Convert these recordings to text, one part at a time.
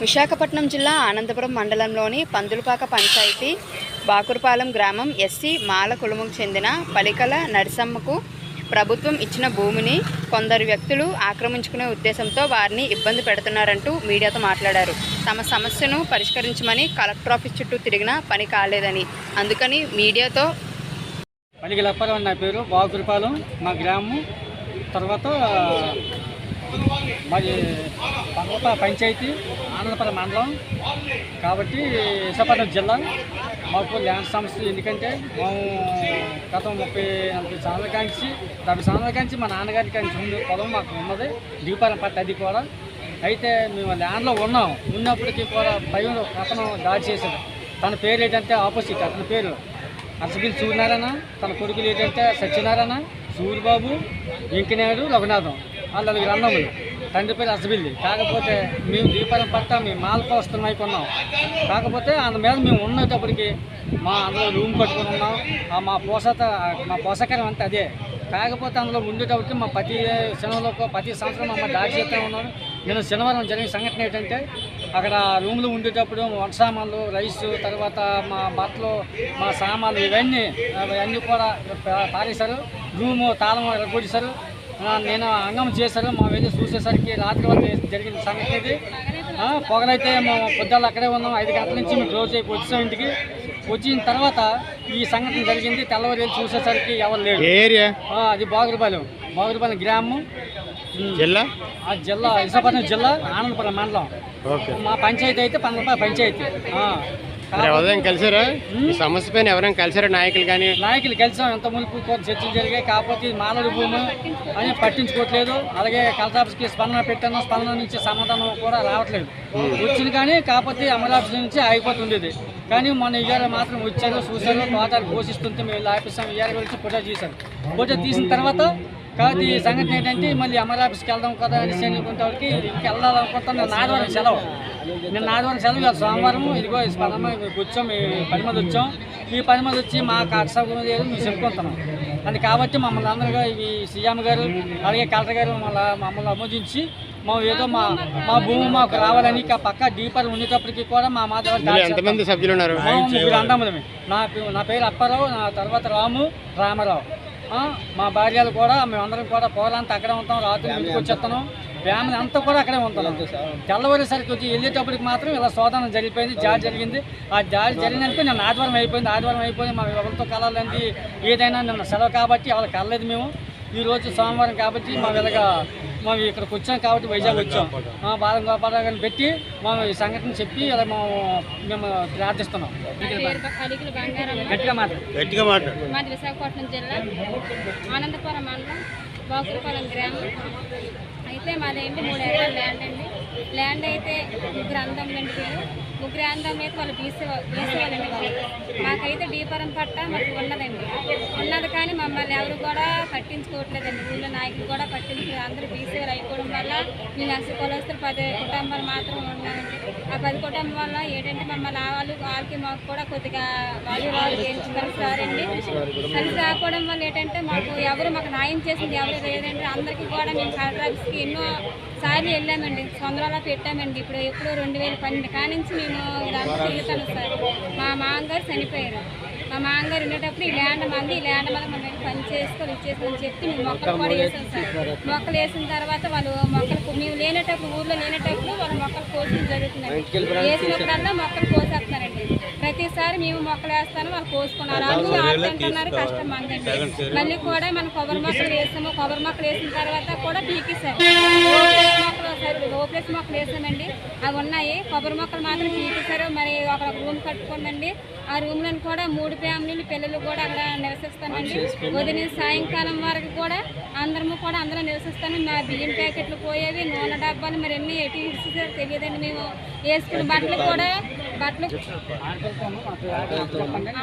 విశాఖపట్నం జిల్లా ఆనందపురం మండలంలోని పందులపాక పంచాయతీ బాకురపాలెం గ్రామం ఎస్సీ మాల కులముకు చెందిన పలికల నరసమ్మకు ప్రభుత్వం ఇచ్చిన భూమిని కొందరు వ్యక్తులు ఆక్రమించుకునే ఉద్దేశంతో వారిని ఇబ్బంది పెడుతున్నారంటూ మీడియాతో మాట్లాడారు. తమ సమస్యను పరిష్కరించమని కలెక్టర్ ఆఫీస్ చుట్టూ తిరిగినా పని కాలేదని. అందుకని మీడియాతో పలికి లప్పారావు నా పేరు బాగురిపాలెం మా గ్రామం. తర్వాత మాది పర్వత పంచాయతీ ఆనందపురం మండలం. కాబట్టి విశాఖపట్నం జిల్లా మాకు ల్యాండ్ సమస్య ఎందుకంటే మేము గత ముప్పై నలభై సంవత్సరాల కాంచి డెబ్బై సంవత్సరాల కాంచి మా నాన్నగారి కాంచి ఉంది పొలం మాకు ఉన్నది. దిగుపాలెం పట్ట అది కూడా. అయితే మేము ల్యాండ్లో ఉన్నాం. ఉన్నప్పటికీ కూడా పైన అతను దాడి చేశాడు. తన పేరు ఏంటంటే ఆపోజిట్ అతని పేరు. అర్సగిరి సూర్యనారాయణ. తన కొడుకులు ఏంటంటే సత్యనారాయణ సూర్యబాబు వెంకనాయుడు రఘునాథం. నలుగురు అన్నములు తండ్రి పేరు అసబిల్లి. కాకపోతే మేము దీపాలను పట్ట మేము మాల వస్తున్నాయి కొన్నాం. కాకపోతే అందు మీద మేము ఉన్నప్పటికి మా అందులో రూమ్ కట్టుకుని ఉన్నాం. ఆ మా పోషత మా పోషకరం అంతా అదే. కాకపోతే అందులో ఉండేటప్పటికి మా ప్రతి శనిలో ప్రతి సంవత్సరం మా దాడి చేస్తూ ఉన్నాను. నేను శనివారం జరిగిన సంఘటన ఏంటంటే అక్కడ రూమ్లో ఉండేటప్పుడు వంట సామాన్లు రైస్ తర్వాత మా బట్టలు మా సామాన్లు ఇవన్నీ అవన్నీ కూడా పా- పారేశారు. రూము తాళం కొట్టేశారు. నేను అంగం చేశారు మా వెళ్ళి చూసేసరికి రాత్రి వల్ల జరిగిన సంగతి ఇది. పొగలైతే మేము పొద్దున్న అక్కడే ఉన్నాం. ఐదు గంటల నుంచి మేము క్లోజ్ అయిపోయి వచ్చాం ఇంటికి. వచ్చిన తర్వాత ఈ సంఘటన జరిగింది. తెల్లవారు వెళ్ళి చూసేసరికి ఎవరు లేరు. ఏరియా? అది బాగురుపాలెం. బాగురుపాలెం గ్రామం. జిల్లా? ఆ జిల్లా విశాఖపట్నం జిల్లా ఆనందపురం మండలం. మా పంచాయతీ అయితే పన్నెండు పంచాయతీ. మరి ఎవరైనా కలిసారా? ఈ సమస్య పైన ఎవరైనా కలిసారా? నాయకులు కానీ నాయకులు కలిసాం. ఎంత మునుపు కొంత చర్చలు జరిగాయి. కాకపోతే ఇది మానవుడి భూమి అని పట్టించుకోవట్లేదు. అలాగే కలెక్టర్ స్పందన పెట్టాను స్పందన నుంచి సమాధానం కూడా రావట్లేదు. వచ్చింది కానీ కాకపోతే అమరావతి నుంచి ఆగిపోతుండేది. కానీ మొన్న ఇయ్యాల మాత్రం వచ్చారు చూశారు తోటలు పోషిస్తుంటే మేము ఆపిస్తాం ఇయ్యాల గురించి ఫోటో తీశారు. ఫోటో తీసిన తర్వాత కాబట్టి ఈ సంగతి ఏంటంటే మళ్ళీ అమరావతికి వెళ్దాం కదా అని అనుకుంటే వెళ్ళాలనుకుంటాను నేను ఆదివారం సెలవు. నేను ఆదివారం సెలవు కాదు సోమవారం. ఇదిగో ఇక్కడికి వచ్చాం ఈ పది మంది వచ్చాం. ఈ పది మంది వచ్చి మా కర్షకులు ఏదో మేము చెప్పుకుంటున్నాం. అది కాబట్టి మమ్మల్ని అందరుగా ఈ సీఎం గారు అలాగే కలెక్టర్ గారు మమ్మల్ని మమ్మల్ని ఆమోదించి మా ఏదో మా మా భూమి మాకు రావాలని ఇక పక్క డీపర్ ఉండేటప్పటికి కూడా మా మాధవ సభ్యులు ఉన్నారు? నా పేరు అప్పారావు నా తర్వాత రాము రామారావు. మా భార్యలు కూడా మేమందరం కూడా పోలంతా అక్కడే ఉంటాం రాత్రి ఇంటికి వచ్చేస్తాను ఫ్యామిలీ అంతా కూడా అక్కడే ఉంటాం తెల్లవారేసరికి వచ్చి వెళ్ళేటప్పటికి మాత్రం ఇలా శోధన జరిగిపోయింది జారి జరిగింది. ఆ జారి జరిగినందుకు నేను ఆదివారం అయిపోయింది ఆదివారం అయిపోయింది మా ఎవరితో కలాలంటే ఏదైనా నిన్న సెలవు కాబట్టి ఎవరు కలలేదు మేము. ఈ రోజు సోమవారం కాబట్టి మా వెళ్ళగా మేము ఇక్కడికి వచ్చాం కాబట్టి వైజాగ్ వచ్చాం. మా బాలం గోపాలని పెట్టి మేము ఈ సంఘటన చెప్పి ఇలా మేము మేము ప్రార్థిస్తున్నాం. గట్టిగా మాట్లాడు. గట్టిగా మాట్లాడు. మాది విశాఖపట్నం జిల్లా ఆనందపురం మండలం బాకురపాలెం గ్రామం. అయితే మాదేంటి మూడు ఎకరాల ల్యాండ్ అండి. ల్యాండ్ అయితే ముగ్గురు అందమ్మండి పేరు. ముగ్గురు అందం అయితే వాళ్ళు బీసీ బీసేవాళ్ళండి వాళ్ళు. మాకైతే డీపరం పట్ట మాకు ఉన్నదండి. ఉన్నది కానీ మమ్మల్ని ఎవరు కూడా పట్టించుకోవట్లేదండి. ఊళ్ళో నాయకులు కూడా పట్టించుకోలేదు. అందరూ బీసీలు అయిపోవడం వల్ల మేము అసలు కొలస్తులు పది కుటుంబాలు మాత్రం ఉన్నామండి. ఆ పది కుటుంబం వల్ల ఏంటంటే మమ్మల్ని వాళ్ళు వాళ్ళకి మాకు కూడా కొద్దిగా వాళ్ళు వాళ్ళు కలిసి రారండి కలిసి రాకపోవడం వల్ల ఏంటంటే మాకు ఎవరు మాకు న్యాయం చేసింది ఎవరు లేదంటే అందరికీ కూడా మేము కలెక్టర్ ఆఫీస్కి ఎన్నో సార్లు వెళ్ళామండి. సొందరలో పెట్టామండి. ఇప్పుడు ఎప్పుడు రెండు వేల పన్నెండు కానించి మేము ఇదంతా తిరుగుతాను సార్. మా మామగారు చనిపోయారు. మా మామగారు ఉండేటప్పుడు ఈ ల్యాండ్ మంది ఈ ల్యాండ్ మంది మేము పని చేసుకొని ఇచ్చేసుకొని చెప్పి మేము మొక్కలు కూడా వేసాం సార్. మొక్కలు వేసిన తర్వాత వాళ్ళు మొక్కలు మేము లేనేటప్పుడు ఊర్లో లేనేటప్పుడు వాళ్ళు మొక్కలు కోసిన జరుగుతుందండి వేసినప్పుడల్లా మొక్కలు కోసేస్తున్నారండి. ప్రతిసారి మేము మొక్కలు వేస్తాను వాళ్ళు కోసుకున్నారు. వాళ్ళు ఆడుకుంటున్నారు కష్టం అందండి మళ్ళీ కూడా మనం కొబ్బరి మొక్కలు వేసాము. కొబ్బరి మొక్కలు వేసిన తర్వాత కూడా పీకేశారు. ఓప్లేస్ మొక్కలు వేసామండి అవి ఉన్నాయి. కొబ్బరి మొక్కలు మాత్రం పీకేశారు మరి ఒక రూమ్ కట్టుకోండి ఆ రూమ్లో కూడా మూడు ఫ్యామిలీలు పిల్లలు కూడా అక్కడ నివసిస్తామండి ఉదయం సాయంకాలం వరకు కూడా అందరము కూడా అందులో నివసిస్తాను. మా బియ్యం ప్యాకెట్లు పోయేవి నూనె డబ్బాలు మరి ఎన్ని ఎటు ఇచ్చేసారో తెలియదండి మేము. వేసుకున్న బట్టలు కూడా బట్టలు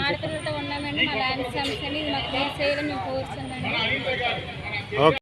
ఆడపిల్లలతో ఉన్నామండి. మా ల్యాండ్ సమస్యని మాకు చేయాలని మేము ఓకే.